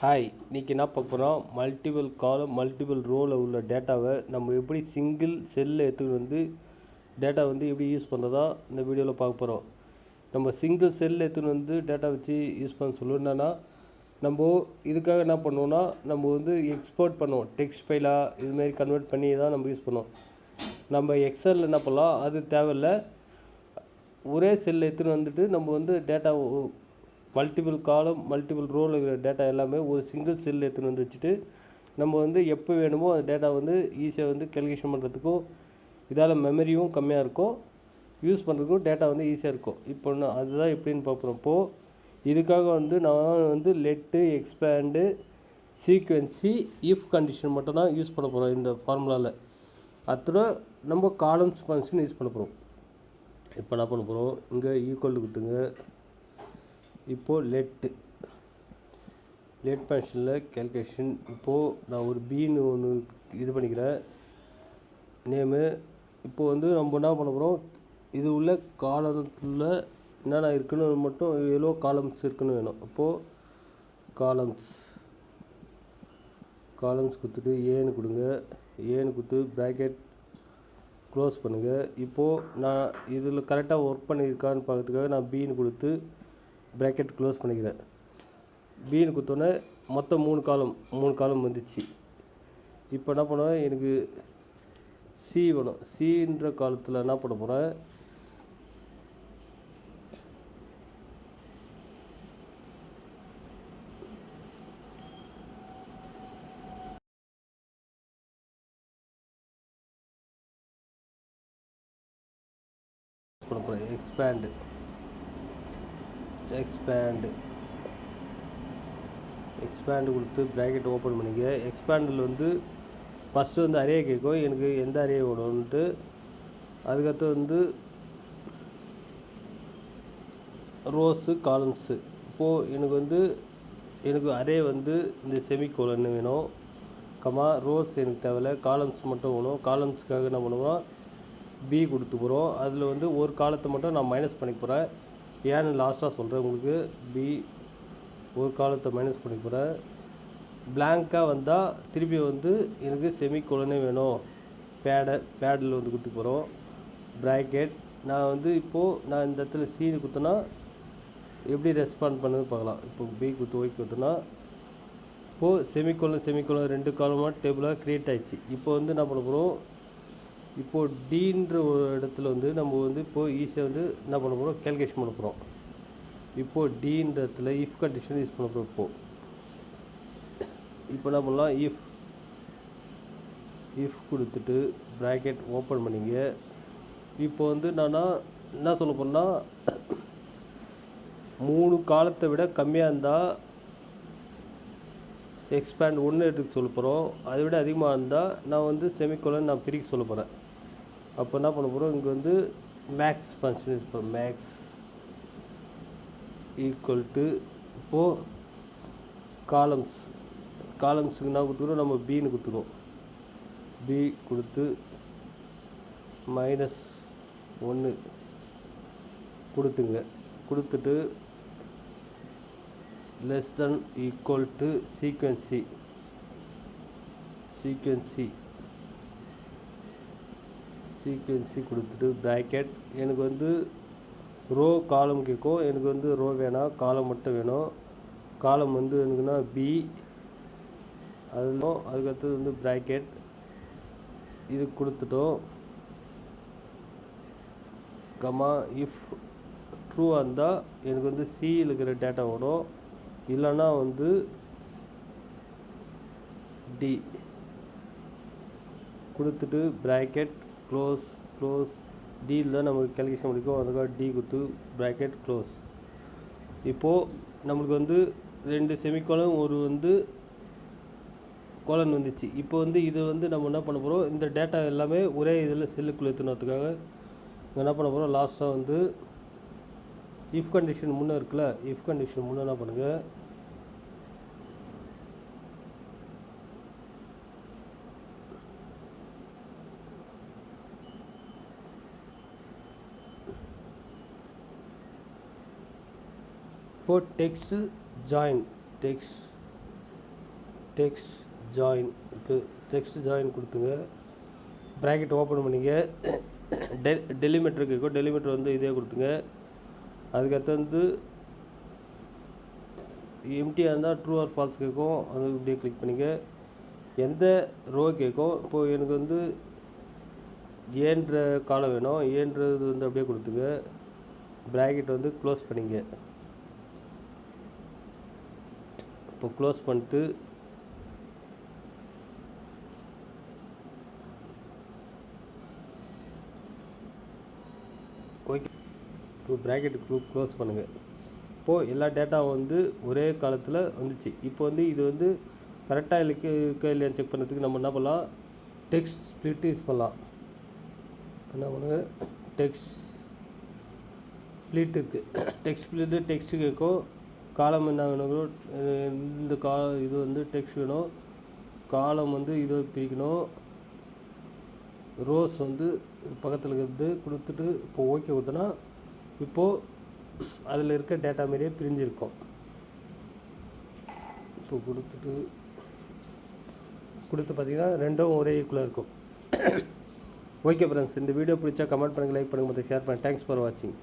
Hi இன்றைக்கி என்ன பார்க்க போகிறோம் மல்டிபிள் காலம் மல்டிபிள் ரோவில் உள்ள டேட்டாவை நம்ம எப்படி சிங்கிள் செல்லில் எடுத்துகிட்டு வந்து டேட்டா வந்து எப்படி யூஸ் பண்ணுறதா இந்த வீடியோவில் பார்க்க போகிறோம் நம்ம சிங்கிள் செல்லில் எடுத்துகிட்டு வந்து டேட்டா வச்சு யூஸ் பண்ண சொல்லணுன்னா நம்ம இதுக்காக என்ன பண்ணுவோம்னா நம்ம வந்து எக்ஸ்போர்ட் பண்ணுவோம். டெக்ஸ்ட் ஃபைலாக இதுமாரி கன்வெர்ட் பண்ணி தான் நம்ம யூஸ் பண்ணுவோம். நம்ம எக்ஸலில் என்ன பண்ணலாம்? அது தேவையில்ல. ஒரே செல்லில் எடுத்துகிட்டு வந்துட்டு நம்ம வந்து data multiple column multiple row இருக்கிற டேட்டா எல்லாமே ஒரு சிங்கிள் செல் எடுத்துன்னு வந்து வச்சுட்டு நம்ம வந்து எப்போ வேணுமோ அந்த டேட்டா வந்து ஈஸியாக வந்து கல்குலேஷன் பண்ணுறதுக்கும் இதால் மெமரியும் கம்மியாக இருக்கும். யூஸ் பண்ணுறதுக்கும் டேட்டா வந்து ஈஸியாக இருக்கும். இப்போ நான் அதுதான் எப்படின்னு பார்க்குறோம் இப்போது இதுக்காக வந்து நான் வந்து let expand sequence if condition மட்டும் தான் யூஸ் பண்ண போகிறோம் இந்த ஃபார்முலாவில் அத்தோட நம்ம காலம்ஸ் ஃபங்க்ஷன் யூஸ் பண்ண போகிறோம் இப்போ என்ன பண்ண போகிறோம் இங்கே ஈக்குவல் கொடுத்துங்க. இப்போது லெட்டு லெட் ஃபங்க்ஷனில் கேல்குலேஷன் இப்போது நான் ஒரு பீன்னு ஒன்று இது பண்ணிக்கிறேன். நேமு இப்போது வந்து நம்ம என்ன பண்ண போகிறோம் இது உள்ள காலத்தில் என்னென்ன இருக்குன்னு மட்டும் எவ்வளோ காலம்ஸ் இருக்குன்னு வேணும். அப்போது காலம்ஸ் காலம்ஸ் கொடுத்துட்டு ஏன்னு கொடுங்க. ஏன்னு கொடுத்து ப்ராக்கெட் க்ளோஸ் பண்ணுங்கள் இப்போது நான் இதில் கரெக்டாக ஒர்க் பண்ணியிருக்கான்னு பார்க்கறதுக்காக நான் பீன்னு கொடுத்து ப்ராக்கெட் க்ளோஸ் பண்ணிக்கிறேன். பீனு கொடுத்தோன்னே மொத்தம் மூணு காலம் மூணு காலம் வந்துச்சு. இப்போ என்ன பண்ணுவேன்? எனக்கு சி வேணும். சின்ற காலத்தில் என்ன பண்ண போகிறேன் பண்ண போகிறேன் எக்ஸ்பேண்டு எக்ஸ்பேண்டு எக்ஸ்பேண்டு கொடுத்து ப்ராக்கெட் ஓப்பன் பண்ணிக்க. எக்ஸ்பேண்டில் வந்து ஃபஸ்ட்டு வந்து அரே கேட்கும் எனக்கு எந்த அரே வேணும்ன்ட்டு. அதுக்கடுத்து வந்து ரோஸு காலம்ஸு இப்போது எனக்கு வந்து எனக்கு அரே வந்து இந்த செமிகோலன்னு வேணும். கமா ரோஸ் எனக்கு தேவையில்ல. காலம்ஸ் மட்டும் வேணும். காலம்ஸ்க்காக என்ன பண்ணுவோம்? பி கொடுத்து போகிறோம் அதில் வந்து ஒரு காலத்தை மட்டும் நான் மைனஸ் பண்ணிக்க போகிறேன் ஏன்னு லாஸ்ட்டாக சொல்கிறேன் உங்களுக்கு பி ஒரு காலத்தை மைனஸ் பண்ணி போகிறேன் பிளாங்காக வந்தால் திருப்பி வந்து எனக்கு செமிகோலனே வேணும். பேடை பேடில் வந்து கொடுத்து போகிறோம் ப்ராக்கெட் நான் வந்து இப்போது நான் இந்த இடத்துல சீனு கொடுத்தேன்னா எப்படி ரெஸ்பாண்ட் பண்ணது பார்க்கலாம். இப்போ பி குத்து ஒய் குத்துனா இப்போது செமிக்கோலம் செமிக்கோலம் ரெண்டு காலமாக டேபிளாக க்ரியேட் ஆயிடுச்சு. இப்போ வந்து என்ன பண்ண போகிறோம் இப்போது டீன்ற ஒரு இடத்துல வந்து நம்ம வந்து இப்போது ஈஸியாக வந்து என்ன பண்ண போகிறோம் கேல்குலேஷன் பண்ண போகிறோம் இப்போது டீன்ற இடத்துல இஃப் கண்டிஷன் யூஸ் பண்ண போகிறோம் இப்போது இப்போ என்ன பண்ணலாம்? இஃப் இஃப் கொடுத்துட்டு ப்ராக்கெட் ஓப்பன் பண்ணிங்க. இப்போ வந்து நான் என்ன சொல்ல போகிறேன்னா மூணு காலத்தை விட கம்மியாக இருந்தால் எக்ஸ்பேண்ட் ஒன்று எடுத்து சொல்ல போகிறோம் அதை விட அதிகமாக இருந்தால் நான் வந்து செமிகோலன் நான் பிரிக்க சொல்ல போகிறேன் அப்போ என்ன பண்ண போகிறோம் இங்கே வந்து மேக்ஸ் ஃபங்க்ஷன் யூஸ் பண்ணுறோம் மேக்ஸ் ஈக்குவல் டு இப்போது காலம்ஸ் காலம்ஸுக்கு என்ன கொடுத்துக்கிறோம்? நம்ம பின்னு கொடுத்துருவோம் பி கொடுத்து மைனஸ் ஒன்று கொடுத்துங்க. கொடுத்துட்டு less than equal to sequence sequence sequence கொடுத்துட்டு ப்ராக்கெட் எனக்கு வந்து ரோ காலம் கேட்கும். எனக்கு வந்து ரோ வேணாம். காலம் மட்டும் வேணும். காலம் வந்து எனக்குன்னா பி அதுவும் அதுக்கடுத்தது வந்து ப்ராக்கெட் இது கொடுத்துட்டோம். கமா இஃப் ட்ரூவாக இருந்தால் எனக்கு வந்து சியில் இருக்கிற டேட்டா வரும் இல்லைன்னா வந்து டி கொடுத்துட்டு ப்ராக்கெட் க்ளோஸ் க்ளோஸ் டியில் தான் நமக்கு கேல்குலேஷன் முடிக்கும். அதுக்காக டி குத்து ப்ராக்கெட் க்ளோஸ் இப்போது நம்மளுக்கு வந்து ரெண்டு செமிகோலன் ஒரு வந்து கோலன் வந்துச்சு. இப்போ வந்து இது வந்து நம்ம என்ன பண்ண போகிறோம் இந்த டேட்டா எல்லாமே ஒரே இதில் செல்லுக்குள்ளே ஏற்றுனதுக்காக என்ன பண்ண போகிறோம் லாஸ்ட்டாக வந்து இஃப் கண்டிஷன் முன்னே இருக்குல்ல? இஃப் கண்டிஷன் முன்னே என்ன பண்ணுங்கள் இப்போ text join text text join இப்போ டெக்ஸ்ட் ஜாயின் கொடுத்துங்க. ப்ராக்கெட் ஓப்பன் பண்ணிங்க. டெ டெலிமீட்டர் கேட்கும் டெலிமீட்டர் வந்து இதே கொடுத்துங்க. அதுக்கடுத்து வந்து எம்டியாக இருந்தால் ட்ரூ ஆர் ஃபால்ஸ் கேட்கும். அது இப்படியே கிளிக் பண்ணிங்க. எந்த ரோ கேட்கும். இப்போது எனக்கு வந்து ஏன்ற காலம் வேணும். ஏன்றது வந்து அப்படியே கொடுத்துங்க. ப்ராக்கெட் வந்து க்ளோஸ் பண்ணிங்க. இப்போ க்ளோஸ் பண்ணிட்டு ஓகே. இப்போ ப்ராக்கெட் க்ளோஸ் பண்ணுங்கள் இப்போது எல்லா டேட்டாவும் வந்து ஒரே காலத்தில் வந்துச்சு. இப்போ வந்து இது வந்து கரெக்டாக இருக்கு இருக்கா இல்லையான்னு செக் பண்ணுறதுக்கு நம்ம என்ன பண்ணலாம்? டெக்ஸ்ட் ஸ்ப்ளிட் யூஸ் பண்ணலாம். என்ன பண்ணுங்க? டெக்ஸ்ட் ஸ்ப்ளிட் இருக்குது டெக்ஸ்ட் ஸ்ப்ளிட்டு டெக்ஸ்ட் கேட்கும். காலம் என்ன வேணும் இந்த கா இது வந்து டெக்ஸ்ட் வேணும். காலம் வந்து இதை பிரிக்கணும். ரோஸ் வந்து பக்கத்தில் இருக்கிறது கொடுத்துட்டு இப்போ ஓகே கொடுத்தனா இப்போது அதில் இருக்க டேட்டா மாரியே பிரிஞ்சிருக்கும். இப்போ கொடுத்துட்டு கொடுத்து பார்த்தீங்கன்னா ரெண்டும் ஒரே ஈக்குவலாக இருக்கும். ஓகே ஃப்ரெண்ட்ஸ் இந்த வீடியோ பிடிச்சா கமெண்ட் பண்ணுங்கள் லைக் பண்ணுங்கள் மற்ற ஷேர் பண்ணுங்கள் தேங்க்ஸ் ஃபார் வாட்சிங்